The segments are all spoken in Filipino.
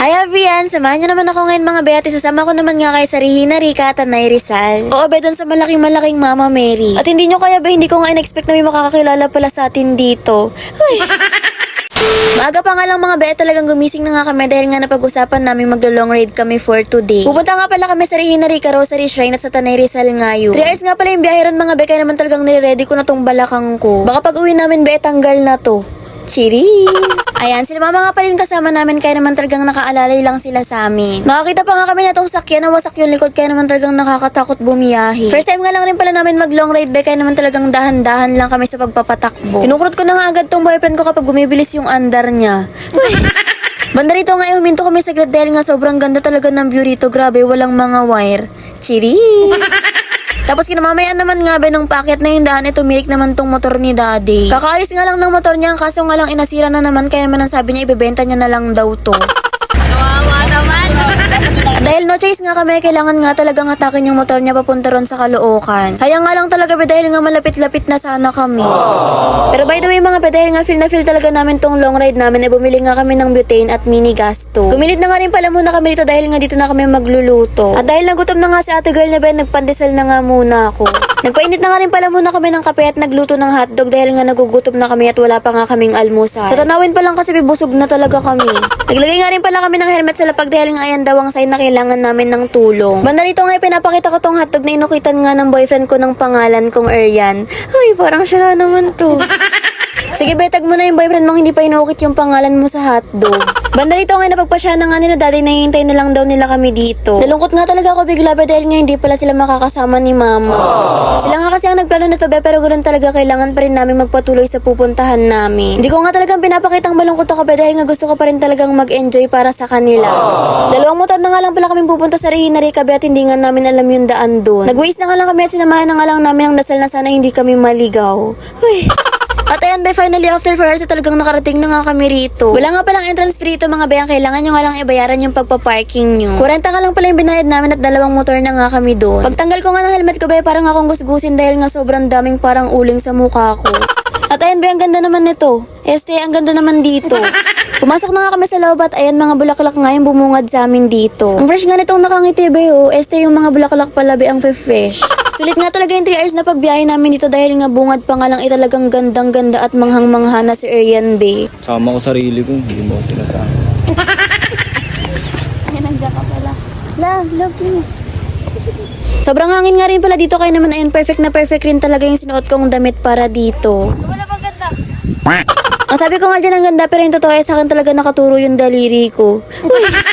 Hi everyone! Samahan niyo naman ako ngayon mga bete. Sasama ko naman nga kay Sarihina Rika at Tanay Rizal. Oo, be, sa malaking-malaking Mama Mary. At hindi nyo kaya ba, hindi ko nga in-expect na may makakakilala pala sa atin dito. Uy! Maaga pa nga lang mga bete talagang gumising na nga kami dahil nga napag-usapan namin maglo-long ride kami for today. Pupunta nga pala kami sa Regina Rica Rosary Shrine at sa Tanay Rizal ngayon. 3 hours nga pala yung biyahe ron mga be, kaya naman talagang nire-ready ko na tong balakang ko. Baka pag uwi namin be, tanggal na to. Cheers! Ayan, sila mama nga pala yung kasama namin kaya naman talagang nakaalalay lang sila sa amin. Makakita pa nga kami na itong sakyan na wasak yung likod kaya naman talagang nakakatakot bumiyahe. First time nga lang rin pala namin mag long ride be kaya naman talagang dahan-dahan lang kami sa pagpapatakbo. Kinukurot ko na nga agad tong boyfriend ko kapag bumibilis yung andar niya. Banda rito nga, eh, huminto kami saglit dahil nga sobrang ganda talaga ng view rito. Grabe, walang mga wire. Cheers! Tapos kinamamayaan naman nga be nung packet na yung daan, eh, tumirik naman tong motor ni daddy. Kakaayos nga lang ng motor niya, kaso nga lang inasira na naman, kaya naman ang sabi niya, ibebenta niya na lang daw to. Dahil no choice nga kami, kailangan nga talagang hatakin yung motor niya papunta ron sa Caloocan. Sayang nga lang talaga be dahil nga malapit-lapit na sana kami. Pero by the way mga be, dahil nga feel na feel talaga namin tong long ride namin, eh bumili nga kami ng butane at mini gas stove. Gumilid na nga rin pala muna kami dito dahil nga dito na kami magluluto. At dahil nagutom na nga si ate girl na be, nagpandesal na nga muna ako. Nagpainit na nga rin pala muna kami ng kape at nagluto ng hotdog dahil nga nagugutom na kami at wala pa nga kaming almusal. Sa tanawin pa lang kasi busog na talaga kami. Naglagay nga rin pala kami ng helmet sa lapag dahil nga ayan daw ang sign na kailangan namin ng tulong. Banda rito nga pinapakita ko tong hotdog na inukitan nga ng boyfriend ko ng pangalan kong Arian. Ay, parang siya na naman to. Sige, betag mo na yung boyfriend mong hindi pa inukit yung pangalan mo sa hotdog. Banda rito nga napagpasya na nga nila dati nahihintay na lang daw nila kami dito. Nalungkot nga talaga ako bigla ba dahil nga hindi pala sila makakasama ni mama. Sila nga kasi ang nagplano na to be pero ganoon talaga kailangan pa rin namin magpatuloy sa pupuntahan namin. Hindi ko nga talagang pinapakitang malungkot ako be dahil nga gusto ko pa rin talagang mag-enjoy para sa kanila. Dalawang motor na nga lang pala kami pupunta sa Regina Rica be at hindi nga namin alam yung daan doon. Nag-waste na nga lang kami at sinamahan na nga lang namin ang dasal na sana hindi kami maligaw. Uy. At ayan, by finally after 4 hours, eh, talagang nakarating na nga kami rito. Wala nga palang entrance free ito mga bayang. Kailangan nyo nga lang ibayaran yung pagpa-parking nyo. 40 nga lang pala yung binayad namin at dalawang motor na nga kami doon. Pagtanggal ko nga ng helmet ko, bay, parang akong gusgusin dahil nga sobrang daming parang uling sa mukha ko. At ayan, bay, ang ganda naman nito. Este, ang ganda naman dito. Pumasok na nga kami sa loob at ayan mga bulaklak nga yung bumungad sa amin dito. Ang fresh nga nitong nakangiti be oh. Este yung mga bulaklak pala be ang fresh. Sulit nga talaga yung 3 hours na pagbiyahe namin dito dahil nga bungad pa nga lang eh talagang gandang ganda at manghang-mangha na si Arian Bay. Sama ko sarili ko, hindi mo ako sinasama. La, love me. Sobrang hangin nga rin pala dito kaya naman ayun perfect na perfect rin talaga yung sinuot kong damit para dito. Ang sabi ko nga dyan ang ganda pero yung totoo eh sa akin talaga nakaturo yung daliri ko. Uy.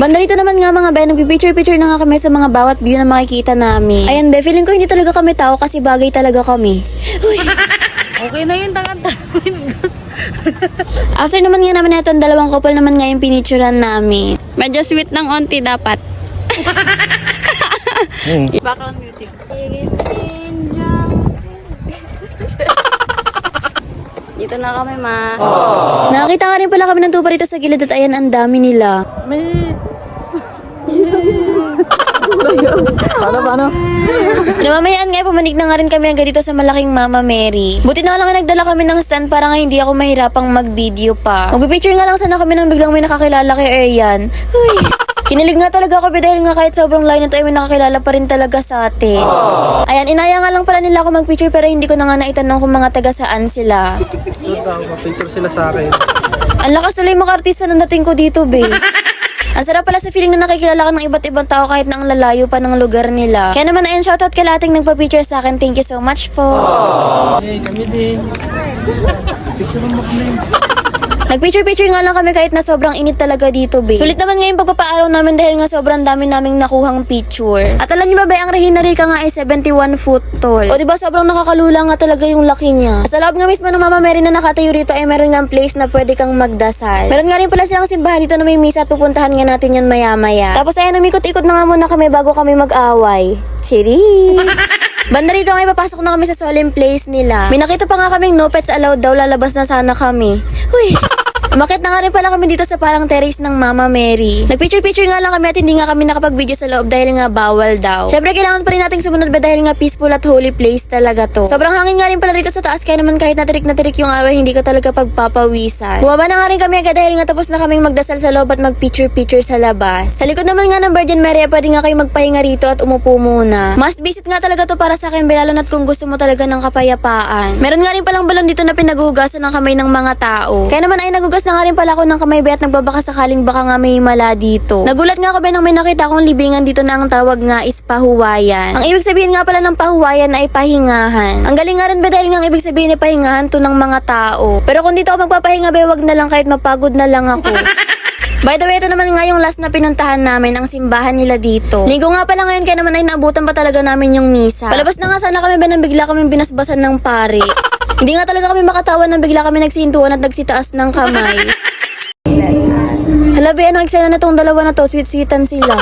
Banda dito naman nga mga be, nagpipicture-picture na nga kami sa mga bawat view na makikita namin. Ayan be, feeling ko hindi talaga kami tao kasi bagay talaga kami. Uy. Okay na yun, tangan After naman nga namin ito, ang dalawang couple naman nga yung pinicturean namin. Medyo sweet ng onti dapat. Hmm. Background music. Dito na kami, ma. Nakakita nga rin pala kami ng tupa rito sa gilid at ayan, ang dami nila. Paano, paano? Namamayaan nga, pumanik na nga rin kami hanggang dito sa malaking Mama Mary. Buti na lang nga nagdala kami ng stand para nga hindi ako mahirapang mag-video pa. Mag-picture nga lang sana kami nang biglang may nakakilala kay Arian. Uy. Kinilig nga talaga ako dahil nga kahit sobrang layo nito ay may nakakilala pa rin talaga sa atin. Ayan, inaya nga lang pala nila ako mag-picture pero hindi ko na nga naitanong kung mga taga saan sila. Picture sila sa akin. Ang lakas tuloy makartista ng dating ko dito, be. Ang sarap pala sa feeling na nakikilala ka ng iba't ibang tao kahit na ang lalayo pa ng lugar nila. Kaya naman ayun, shoutout kay lating nagpa-picture sa akin. Thank you so much po. Hey, kami din. Picture mo kami. Nagpicture-picture nga lang kami kahit na sobrang init talaga dito, be. Sulit naman nga yung pagpapaaraw namin dahil nga sobrang dami naming nakuhang picture. At alam niyo ba ba, ang Regina Rica nga ay 71 foot tall. O diba sobrang nakakalula nga talaga yung laki niya. Sa loob nga mismo ng Mama Mary na nakatayo rito ay meron nga place na pwede kang magdasal. Meron nga rin pala silang simbahan dito na may misa at pupuntahan nga natin yan maya-maya. Tapos ayan, umikot-ikot na nga muna kami bago kami mag-away. Cheers! Banda rito nga papasok na kami sa solemn place nila. May nakita pa nga kaming no pets allowed daw lalabas na sana kami. Uy! Umakit na nga rin pala kami dito sa parang terrace ng Mama Mary. Nagpicture-picture nga lang kami at hindi nga kami nakapag-video sa loob dahil nga bawal daw. Syempre kailangan pa rin nating sumunod ba dahil nga peaceful at holy place talaga to. Sobrang hangin nga rin pala rito sa taas kaya naman kahit natirik na tirik yung araw hindi ka talaga pagpapawisan. Bumaba na nga rin kami agad dahil nga tapos na kaming magdasal sa loob at mag-picture-picture sa labas. Sa likod naman nga ng Virgin Mary pwede nga kayo magpahinga rito at umupo muna. Must visit nga talaga to para sa akin lalo na't kung gusto mo talaga ng kapayapaan. Meron nga rin palang balon dito na pinaguhugasan ng kamay ng mga tao. Kaya naman ay nagugas na nga rin pala ako ng kamay be at nagbabaka sakaling baka nga may mala dito. Nagulat nga ako be nang may nakita akong libingan dito na ang tawag nga is pahuwayan. Ang ibig sabihin nga pala ng pahuwayan ay pahingahan. Ang galing nga rin be dahil nga ang ibig sabihin ay pahingahan to ng mga tao. Pero kung dito ako magpapahinga be wag na lang kahit mapagod na lang ako. By the way, ito naman nga yung last na pinuntahan namin, ang simbahan nila dito. Linggo nga pala ngayon, kaya naman ay naabutan pa talaga namin yung misa. Palabas na nga sana kami ba nang bigla kami binasbasan ng pare. Hindi nga talaga kami makatawan nang bigla kami nagsintuan at nagsitaas ng kamay. Hala be, ano eksena na tong dalawa na to, sweet-sweetan sila.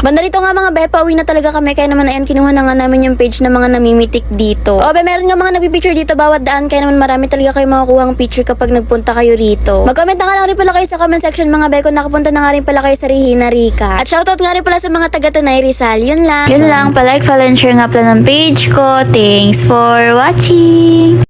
Banda nga mga be, pauwi na talaga kami kaya naman ayan kinuha na nga namin yung page ng mga namimitik dito. O be, meron nga mga nagpipicture dito bawat daan kaya naman marami talaga kayo makukuha ang picture kapag nagpunta kayo rito. Mag-comment na nga lang rin pala kayo sa comment section mga be kung nakapunta na nga rin pala kayo sa Regina Rica. At shoutout nga rin pala sa mga taga Tanay Rizal. Yun lang. Yun lang, palike, follow, and share nga pala ng page ko. Thanks for watching!